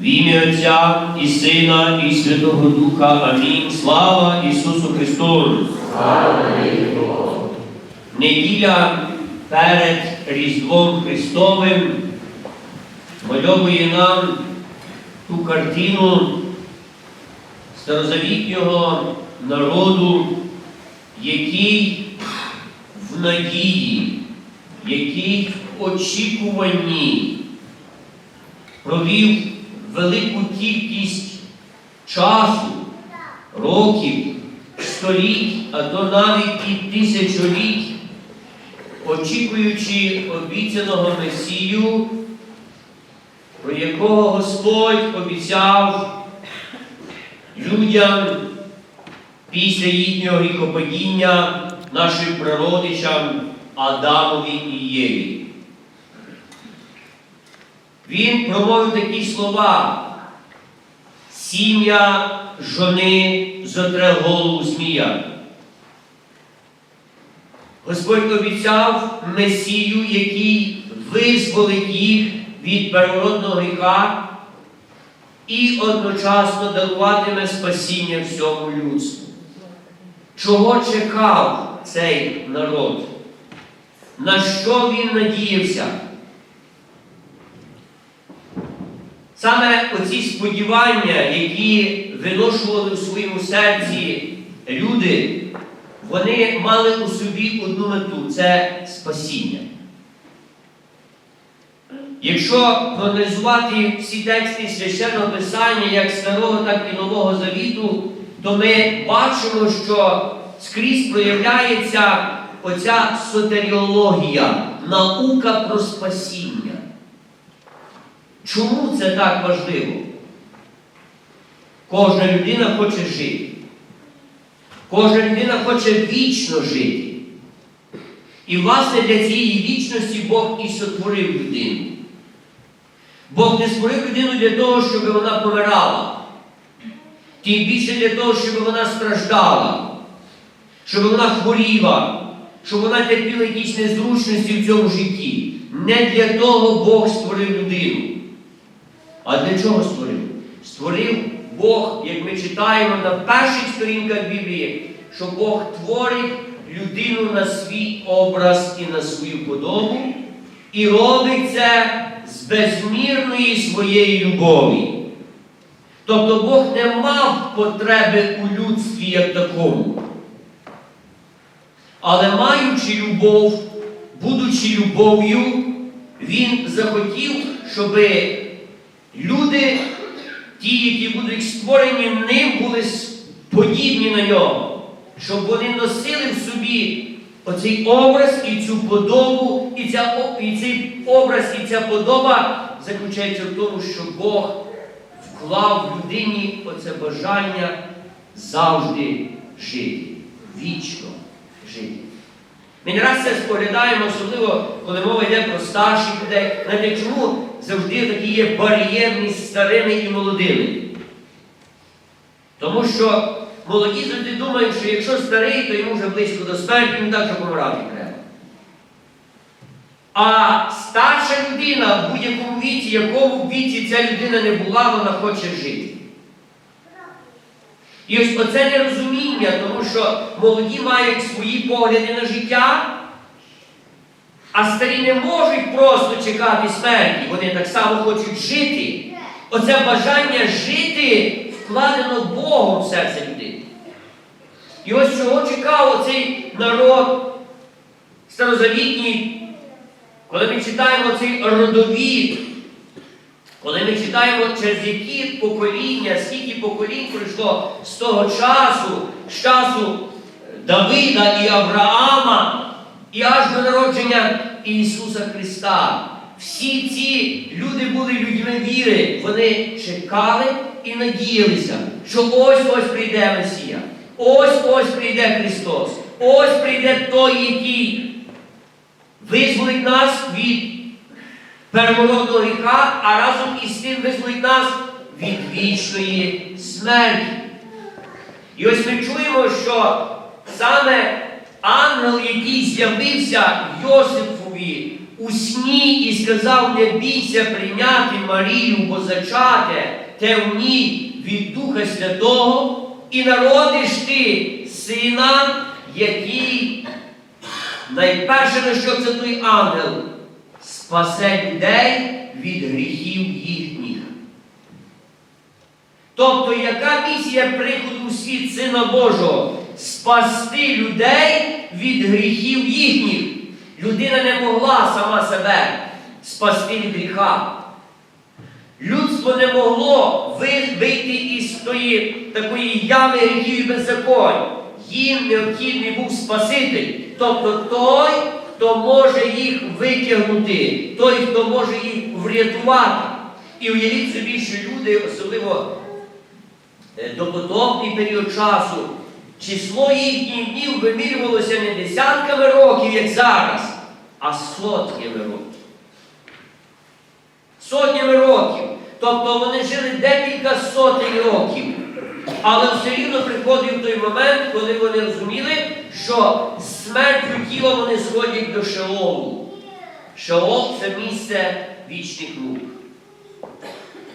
В ім'я Отця і Сина, і Святого Духа. Амінь. Слава Ісусу Христу! Неділя перед Різдвом Христовим мальовує нам ту картину старозавітнього народу, який в надії, який в очікуванні провів велику кількість часу, років, століть, а то навіть і тисячоліть, очікуючи обіцяного Месію, про якого Господь обіцяв людям після їхнього гріхопадіння нашим прародичам Адамові і Єві. Він промовив такі слова. Сім'я жони зотре голову змія. Господь обіцяв Месію, який визволить їх від первородного гріха і одночасно даруватиме спасіння всьому людству. Чого чекав цей народ? На що він надіявся? Саме оці сподівання, які виношували в своєму серці люди, вони мали у собі одну мету це спасіння. Якщо проаналізувати всі тексти священного писання, як старого, так і нового завіту, то ми бачимо, що скрізь проявляється оця сотеріологія, наука про спасіння. Чому це так важливо? Кожна людина хоче жити. Кожна людина хоче вічно жити. І, власне, для цієї вічності Бог і сотворив людину. Бог не створив людину для того, щоб вона помирала. Тим більше для того, щоб вона страждала, щоб вона хворіла, щоб вона терпіла якісь незручності в цьому житті. Не для того Бог створив людину. А для чого створив? Створив Бог, як ми читаємо на перших сторінках Біблії, що Бог творить людину на свій образ і на свою подобу, і робить це з безмірної своєї любові. Тобто Бог не мав потреби у людстві як такому. Але маючи любов, будучи любов'ю, Він захотів, щоби Люди, ті, які будуть створені ним, були подібні на нього, щоб вони носили в собі оцей образ і цю подобу, і, ця, і цей образ і ця подоба заключається в тому, що Бог вклав в людині оце бажання завжди жити, вічно жити. Ми не раз це споглядаємо, особливо, коли мова йде про старших людей. Знаєте, чому завжди такі є бар'єр між старими і молодими? Тому що молоді завжди думають, що якщо старий, то йому вже близько до смерті, він так що помирати треба. А старша людина в будь-якому віці, якому віці ця людина не була, вона хоче жити. І ось оце нерозуміння, тому що молоді мають свої погляди на життя, а старі не можуть просто чекати смерті. Вони так само хочуть жити. Оце бажання жити вкладено Богом в серце людини. І ось чого чекав оцей народ старозавітній, коли ми читаємо цей родовід. Коли ми читаємо, через які покоління, скільки поколінь пройшло з того часу, з часу Давида і Авраама, і аж до народження Ісуса Христа. Всі ці люди були людьми віри. Вони чекали і надіялися, що ось-ось прийде Месія, ось-ось прийде Христос, ось прийде той, який визволить нас від первородного гріха, а разом із тим визволить нас від вічної смерті. І ось ми чуємо, що саме ангел, який з'явився Йосифові у сні і сказав, не бійся прийняти Марію, бо зачате те в ній від Духа Святого, і народиш ти сина, який найперше, на що це той ангел, спасе людей від гріхів їхніх. Тобто, яка місія приходу у світ Сина Божого? Спасти людей від гріхів їхніх. Людина не могла сама себе спасти від гріха. Людство не могло вийти із тої такої ями гріхів і беззаконь. Їм необхідний був Спаситель, тобто той, хто може їх витягнути, той, хто може їх врятувати. І уявіть собі, що люди, особливо е, допотопний період часу, число їхніх днів вимірювалося не десятками років, як зараз, а сотнями років. Сотнями років. Тобто вони жили декілька сотень років. Але все рівно приходив той момент, коли вони розуміли, що смертю тіла вони сходять до Шеолу. Шеол це місце вічних мук.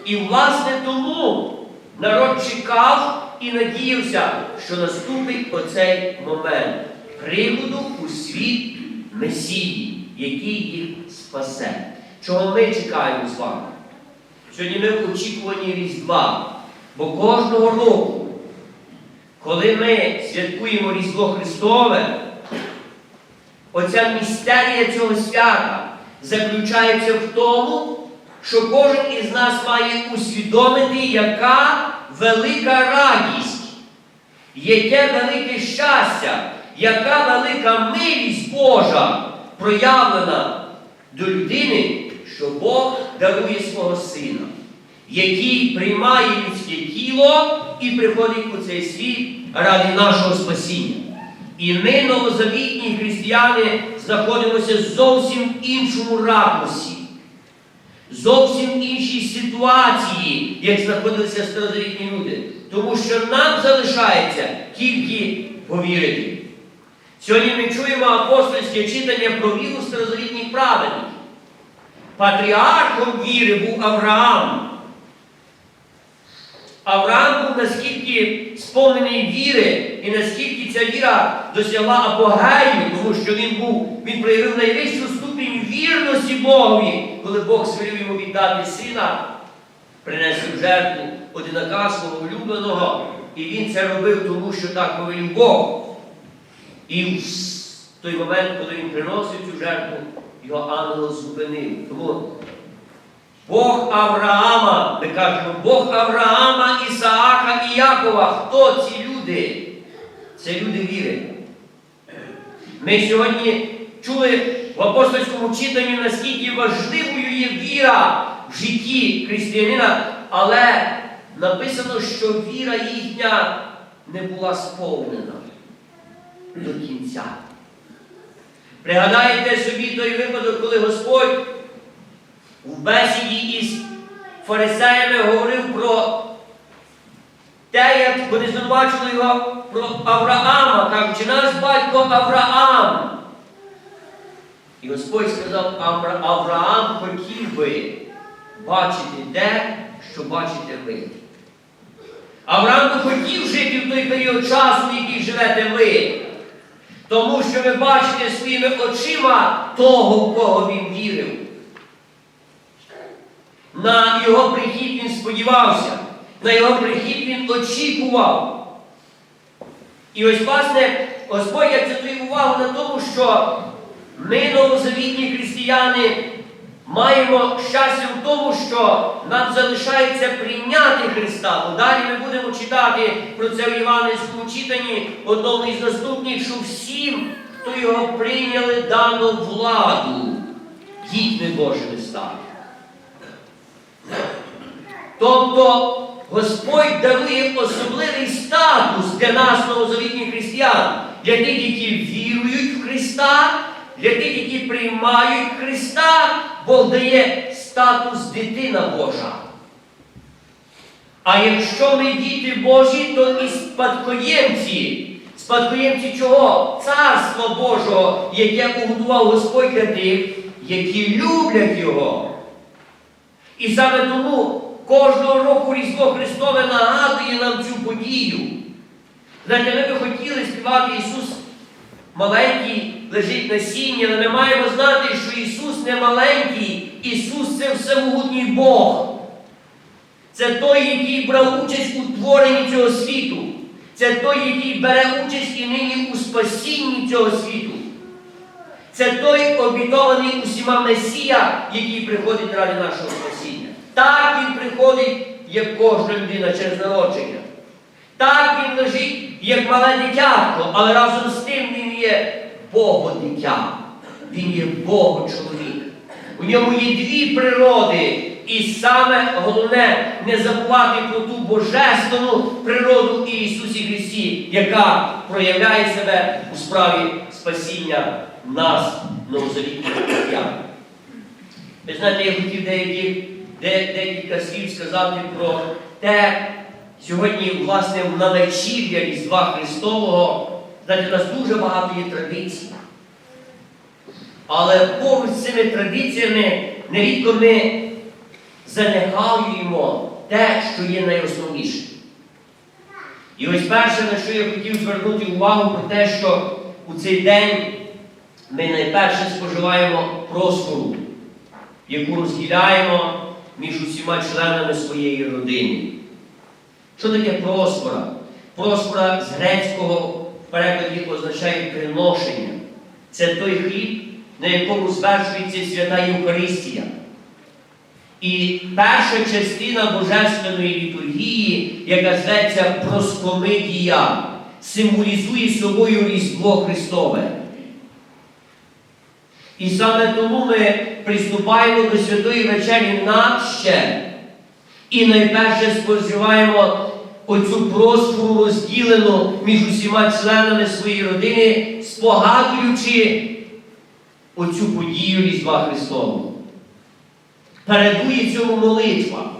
І власне тому народ чекав і надіявся, що наступить оцей момент приходу у світ Месії, який їх спасе. Чого ми чекаємо з вами? Сьогодні ми в очікуванні Різдва. Бо кожного року, коли ми святкуємо Різдво Христове, оця містерія цього свята заключається в тому, що кожен із нас має усвідомити, яка велика радість, яке велике щастя, яка велика милість Божа проявлена до людини, що Бог дарує свого сина, який приймає людське тіло і приходить у цей світ ради нашого спасіння. І ми, новозавітні християни, знаходимося зовсім в іншому ракурсі, зовсім іншій ситуації, як знаходилися старозавітні люди. Тому що нам залишається тільки повірити. Сьогодні ми чуємо апостольське читання про віру старозавітніх праведників. Патріархом віри був Авраам. Авраам був наскільки сповнений віри, і наскільки ця віра досягла апогею, тому що він був, він проявив найвищу ступінь вірності Богові, коли Бог звелів йому віддати сина, принесив жертву одинака свого улюбленого, і він це робив, тому що так повелів Бог. І в той момент, коли він приносив цю жертву, його ангел зупинив. Тому Бог Авраама, ми кажемо, Бог Авраама, Ісаака і Якова. Хто ці люди? Це люди віри. Ми сьогодні чули в апостольському читанні, наскільки важливою є віра в житті християнина, але написано, що віра їхня не була сповнена до кінця. Пригадайте собі той випадок, коли Господь в бесіді із фарисеями говорив про те, як вони звинувачили його про Авраама, кажучи, наш батько Авраам. І Господь сказав, Авраам хотів би бачити те, що бачите ви. Авраам би хотів жити в той період часу, в який живете ви. Тому що ви бачите своїми очима того, в кого він вірив. На його прихід він сподівався, на його прихід він очікував. І ось, власне, Господь акцентує увагу на тому, що ми, новозавітні християни, маємо щастя в тому, що нам залишається прийняти Христа. Далі ми будемо читати про це в Іванівському читанні, одному із наступних, що всім, хто його прийняли, дано владу дітьми Божими стати. Тобто Господь дарує особливий статус для нас, новозавітніх християн, для тих, які вірують в Христа, для тих, які приймають Христа, Бог дає статус дитина Божа. А якщо ми діти Божі, то і спадкоємці. Спадкоємці чого? Царства Божого, яке уготував Господь для тих, які люблять Його. І саме тому кожного року Різдво Христове нагадує нам цю подію. Знаєте, ми би хотіли співати Ісус маленький, лежить насіння, але ми маємо знати, що Ісус не маленький, Ісус це всемогутній Бог. Це той, який брав участь у творенні цього світу. Це той, який бере участь і нині у спасінні цього світу. Це той обітований усіма Месія, який приходить ради нашого спасіння. Так він приходить, як кожна людина через народження. Так він лежить, як мале дитятко, але разом з тим він є Богодитя. Він є Богочоловік. У ньому є дві природи. І саме головне не забувати про ту божественну природу в Ісусі Христі, яка проявляє себе у справі спасіння нас новозавітнього життя. Ви знаєте, я хотів деякі, де, декілька слів сказати про те, сьогодні, власне, на вечір'я Різдва Христового, знаєте, у нас дуже багато є традицій. Але поруч з цими традиціями нерідко ми занехаюємо те, що є найосновніше. І ось перше, на що я хотів звернути увагу, про те, що у цей день ми найперше споживаємо просфору, яку розділяємо між усіма членами своєї родини. Що таке просфора? Просфора з грецького перекладі означає приношення. Це той хліб, на якому звершується свята Євхаристія. І перша частина божественної літургії, яка зветься проскомидія, символізує собою Різдво Христове. І саме тому ми приступаємо до Святої вечері надще і найперше споживаємо оцю просфору розділену між усіма членами своєї родини, спогадуючи оцю подію Різдва Христового. Передує цьому молитва.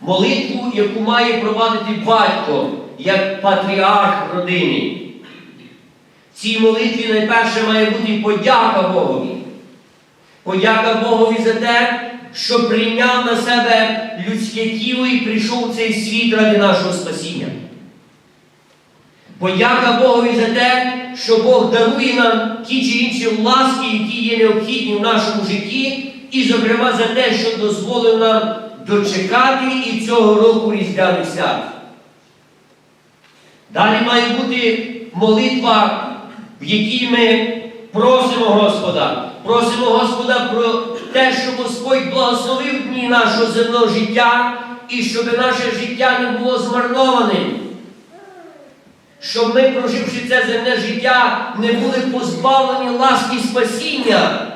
Молитву, яку має провадити батько як патріарх родини. В цій молитві найперше має бути подяка Богові. Подяка Богові за те, що прийняв на себе людське тіло і прийшов в цей світ ради нашого спасіння. Подяка Богові за те, що Бог дарує нам ті чи інші ласки, які є необхідні в нашому житті, і, зокрема, за те, що дозволив нам дочекати і цього року різдвяних свят. Далі має бути молитва, в якій ми просимо Господа. Просимо Господа про те, щоб Господь благословив дні нашого земного життя і щоб наше життя не було змарнованим. Щоб ми, проживши це земне життя, не були позбавлені ласки спасіння,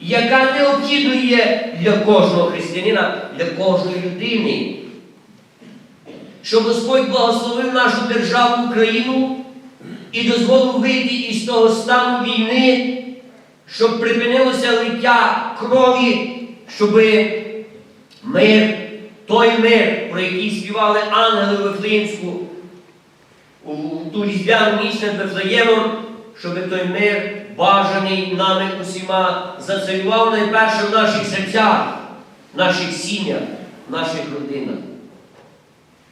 яка необхідна є для кожного християнина, для кожної людини. Щоб Господь благословив нашу державу Україну і дозволив вийти із того стану війни, щоб припинилося лиття крові, щоб мир, той мир, про який співали ангели Вифлеємську, у ту різдвяну ніч над Вифлеємом, щоб той мир, бажаний нами усіма, зацарював найперше в наших серцях, в наших сім'ях, в наших родинах.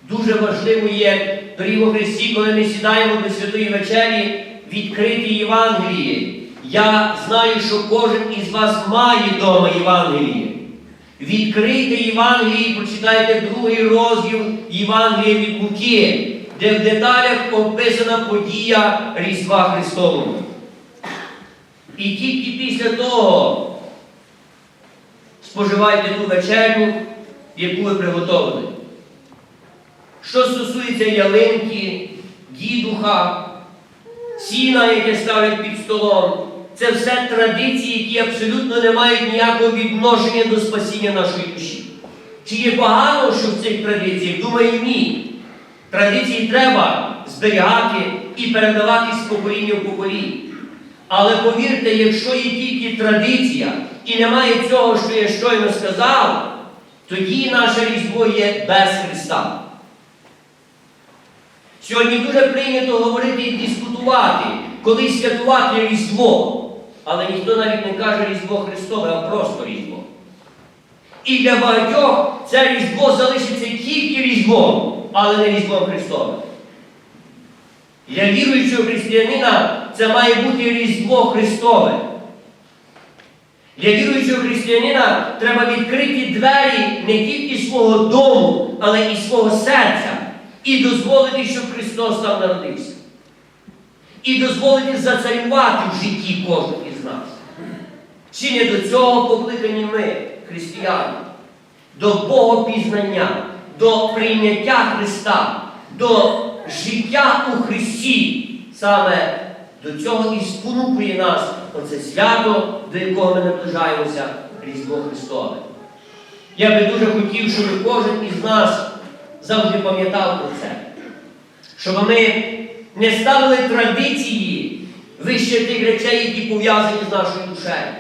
Дуже важливо є доріг Христі, коли ми сідаємо до Святої вечері, відкрити Євангеліє. Я знаю, що кожен із вас має вдома Євангеліє. Відкрийте Євангеліє і прочитайте другий розділ Євангелія від Луки, де в деталях описана подія Різдва Христового. І тільки після того споживайте ту вечерю, яку ви приготовили. Що стосується ялинки, дідуха, сіна, яке ставлять під столом, це все традиції, які абсолютно не мають ніякого відношення до спасіння нашої душі. Чи є погано, що в цих традиціях? Думаю, ні. Традиції треба зберігати і передавати з покоління в покоління. Але повірте, якщо є тільки традиція і немає цього, що я щойно сказав, тоді наше різдво є без Христа. Сьогодні дуже прийнято говорити і дискутувати, коли святкувати Різдво. Але ніхто навіть не каже Різдво Христове, а просто Різдво. І для багатьох це Різдво залишиться тільки Різдвом, але не Різдвом Христовим. Для віруючого християнина це має бути Різдво Христове. Для віруючого християнина треба відкрити двері не тільки свого дому, але і свого серця. І дозволити, щоб Христос там народився. І дозволити зацарювати в житті кожного із нас. Чи не до цього покликані ми, християни, до Богопізнання, до прийняття Христа, до життя у Христі. Саме до цього і спонукує нас оце свято, до якого ми наближаємося, Різдво Христове. Я би дуже хотів, щоб кожен із нас завжди пам'ятав про це. Щоб ми не ставили традиції вище тих речей, які пов'язані з нашою душею,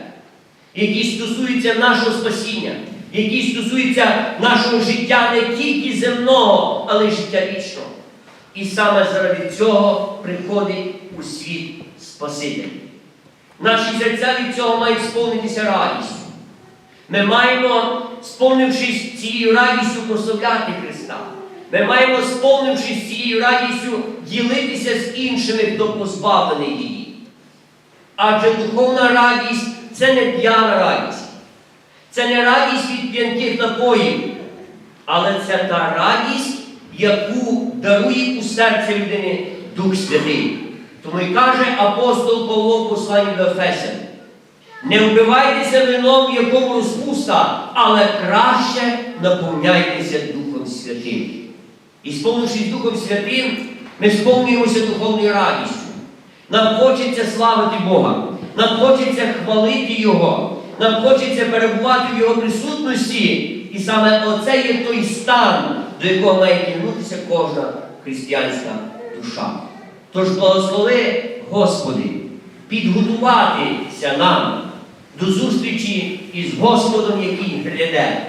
які стосуються нашого спасіння, які стосуються нашого життя не тільки земного, але й життя вічного. І саме заради цього приходить у світ Спаситель. Наші серця від цього мають сповнитися радістю. Ми маємо, сповнившись цією радістю, прославляти Христа. Ми маємо, сповнившись цією радістю, ділитися з іншими, хто позбавлений її. Адже духовна радість це не п'яна радість. Це не радість від п'янких напоїв, але це та радість, яку дарує у серце людини Дух Святий. Тому й каже апостол Павло в посланні до Ефесян. Не вбивайтеся вином, якому розпуста, але краще наповняйтеся Духом Святим. І сповнившись Духом Святим, ми сповнюємося духовною радістю. Нам хочеться славити Бога, нам хочеться хвалити Його, нам хочеться перебувати в Його присутності. І саме оце є той стан, до якого має тягнутися кожна християнська душа. Тож благослови, Господи, підготуватися нам до зустрічі із Господом, який гляде.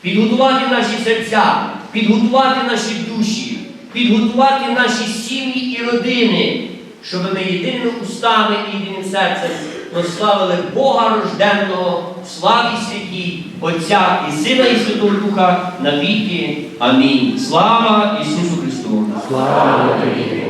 Підготувати наші серця, підготувати наші душі, підготувати наші сім'ї і родини, щоб ми єдиними устами і єдиним серцем прославили Бога рожденного в славі святій, Отця і Сина і Святого Духа на віки. Амінь. Слава Ісусу Христу! Слава тобі,